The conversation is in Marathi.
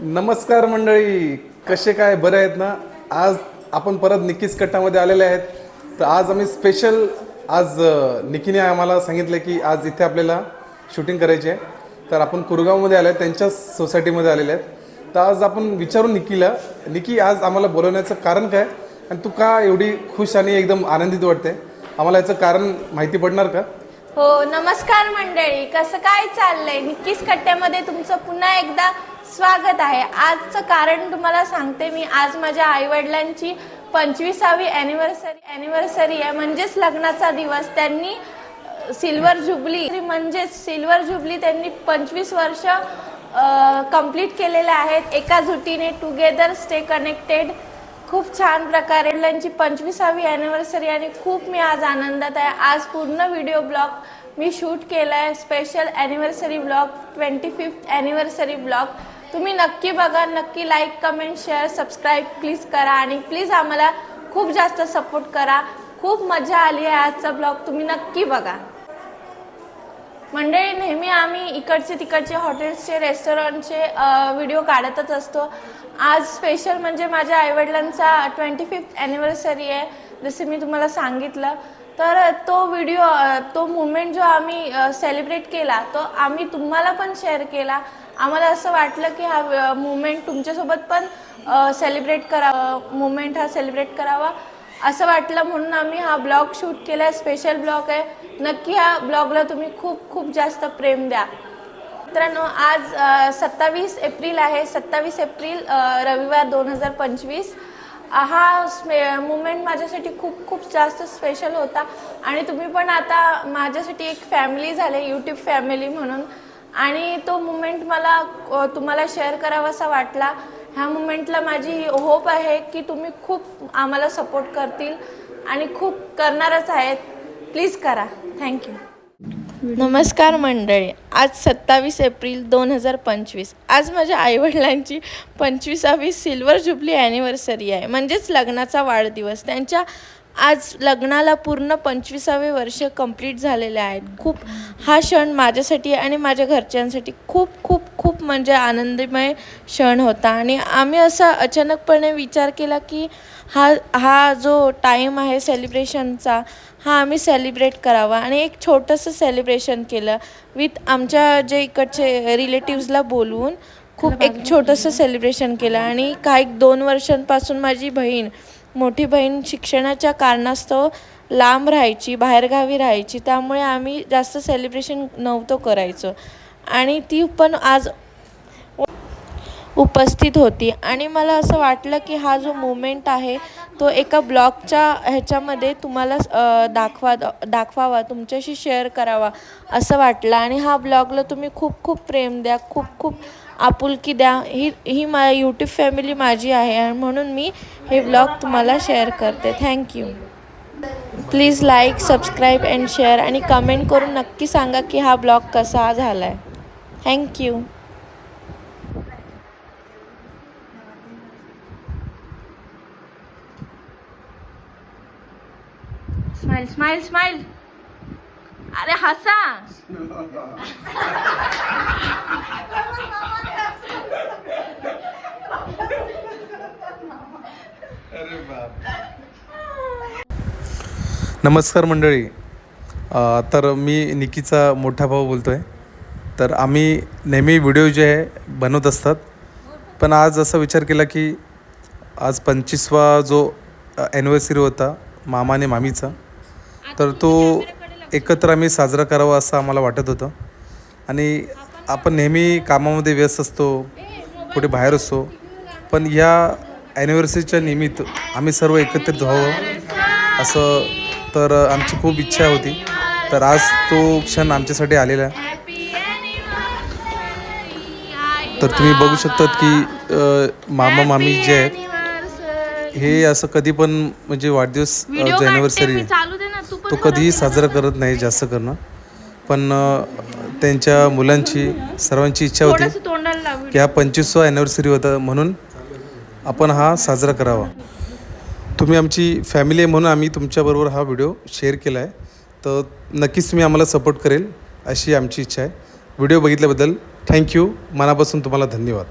नमस्कार मंडळी कसे काय? बरे आहेत ना? आज आपण परत निकीस कट्टामध्ये आलेले आहेत. तर आज आम्ही स्पेशल आज निकीने आम्हाला सांगितलं की आज इथे आपल्याला शूटिंग करायची आहे. तर आपण कुरगावमध्ये आलो आहे त्यांच्याच सोसायटीमध्ये आलेले आहेत. तर आज आपण विचारून निकीला निकी आज आम्हाला बोलवण्याचं कारण काय? आणि तू का एवढी खुश आणि एकदम आनंदित वाटते? आम्हाला याचं कारण माहिती पडणार का? हो नमस्कार मंडळी. कसं काय चाललंय? निक्कीच कट्ट्यामध्ये तुमचं पुन्हा एकदा स्वागत आहे. आजचं कारण तुम्हाला सांगते मी. आज माझ्या आईवडिलांची पंचवीसावी ॲनिव्हर्सरी ॲनिव्हर्सरी आहे. म्हणजेच लग्नाचा दिवस. त्यांनी सिल्वर जुबली म्हणजेच सिल्वर जुबली त्यांनी पंचवीस वर्ष कंप्लीट केलेले आहेत. एका जुटीने टुगेदर स्टे कनेक्टेड खूप छान प्रकारे वडिलांची पंचवीसावी ॲनिव्हर्सरी आणि खूप मी आज आनंदात आहे. आज पूर्ण व्हिडिओ ब्लॉग मी शूट केला आहे special anniversary blog twenty fifth anniversary blog तुम्ही नक्की बघा नक्की like comment share subscribe please करा आणि प्लीज आम्हाला खूप जास्त सपोर्ट करा. खूप मजा आली आहे आजचा ब्लॉग तुम्ही नक्की बघा. मंडळी नेहमी आम्ही इकडचे तिकडचे हॉटेल्सचे रेस्टॉरंटचे व्हिडिओ काढतच असतो. आज स्पेशल म्हणजे माझ्या आईवडिलांचा ट्वेंटी फिफ्थ ॲनिव्हर्सरी आहे. जसे मी तुम्हाला सांगितलं तर तो व्हिडिओ तो मुमेंट जो आम्ही सेलिब्रेट केला तो आम्ही तुम्हाला पण शेअर केला. आम्हाला असं वाटलं की हा मुमेंट तुमच्यासोबत पण सेलिब्रेट करावा मुमेंट हा सेलिब्रेट करावा असं वाटलं म्हणून आम्ही हा ब्लॉग शूट केला. आहे स्पेशल ब्लॉग आहे. नक्की ह्या ब्लॉगला तुम्ही खूप खूप जास्त प्रेम द्या. मित्रांनो आज सत्तावीस एप्रिल आहे. सत्तावीस एप्रिल रविवार दोन हजार पंचवीस. हा स्पे मुमेंट माझ्यासाठी खूप खूप जास्त स्पेशल होता. आणि तुम्ही पण आता माझ्यासाठी एक फॅमिली झाले यूट्यूब फॅमिली म्हणून. आणि तो मुमेंट मला तुम्हाला शेअर करावासा वाटला. ह्या मुमेंटला माझी होप आहे की तुम्ही खूप आम्हाला सपोर्ट करतील. आणि खूप करणारच आहेत. प्लीज करा. थँक्यू नमस्कार मंडळी आज सत्तावीस एप्रिल दोन हजार पंचवीस. आज माझ्या आईवडिलांची पंचवीसावी सिल्वर जुबली ॲनिव्हर्सरी आहे. म्हणजेच लग्नाचा वाढदिवस. त्यांच्या आज लग्नाला पूर्ण पंचवीसावे वर्ष कंप्लीट झालेले आहेत. खूप हा क्षण माझ्यासाठी आणि माझ्या घरच्यांसाठी खूप खूप खूप म्हणजे आनंदमय क्षण होता. आणि आम्ही असा अचानकपणे विचार केला की हा हा जो टाईम आहे सेलिब्रेशनचा हा आम्ही सेलिब्रेट करावा. आणि एक छोटंसं सेलिब्रेशन केलं. विथ आमच्या जे इकडचे रिलेटिव्सला बोलवून खूप एक छोटंसं सेलिब्रेशन केलं. आणि काही दोन वर्षांपासून माझी बहीण मोठी बहीण शिक्षणाच्या कारणास्तव लांब राहायची बाहेरगावी राहायची. त्यामुळे आम्ही जास्त सेलिब्रेशन नव्हतं करायचं. आणि ती पण आज उपस्थित होती. आणि मला असं वाटलं की हा जो मुमेंट आहे तो एका ब्लॉगच्या ह्याच्यामध्ये तुम्हाला दाखवा दाखवावा तुमच्याशी शेअर करावा असं वाटलं. आणि हा ब्लॉगला तुम्ही खूप खूप प्रेम द्या खूप खूप आपुलकी द्या. ही ही मा यूट्यूब फॅमिली माझी आहे आणि म्हणून मी हे ब्लॉग तुम्हाला शेअर करते. Thank you please like subscribe and share आणि कमेंट करून नक्की सांगा की हा ब्लॉग कसा झाला आहे थँक्यू स्माइल स्माइल स्माइल अरे हसा. नमस्कार मंडळी. तर मी निकीचा मोठा भाऊ बोलतो आहे तर आम्ही नेहमी व्हिडिओ जे आहे बनवत असतात. पण आज असा विचार केला की आज पंचवीसवा जो ॲनिव्हर्सरी होता मामा आणि मामीचा तर तो एकत्र आम्ही साजरा करावा असं आम्हाला वाटत होतं. आणि आपण नेहमी कामामध्ये व्यस्त असतो कुठे बाहेर असतो पण या ॲनिव्हर्सरीच्या निमित्त आम्ही सर्व एकत्रित व्हावं असं तर आमची खूप इच्छा होती. तर आज तो क्षण आमच्यासाठी आलेला आहे. तर तुम्ही बघू शकतात की मामा मामी जे आहेत हे असं कधी पण म्हणजे वाढदिवस ॲनिव्हर्सरी तो कधीही साजरा करत नाही जास्त करणं. पण त्यांच्या मुलांची सर्वांची इच्छा होती की हा पंचवीसवा ॲनिव्हर्सरी होता म्हणून आपण हा साजरा करावा. तुम्ही आमची फॅमिली आहे म्हणून आम्ही तुमच्याबरोबर हा व्हिडिओ शेअर केला आहे. तर नक्कीच तुम्ही आम्हाला सपोर्ट करेल अशी आमची इच्छा आहे. व्हिडिओ बघितल्याबद्दल थँक्यू मनापासून तुम्हाला धन्यवाद.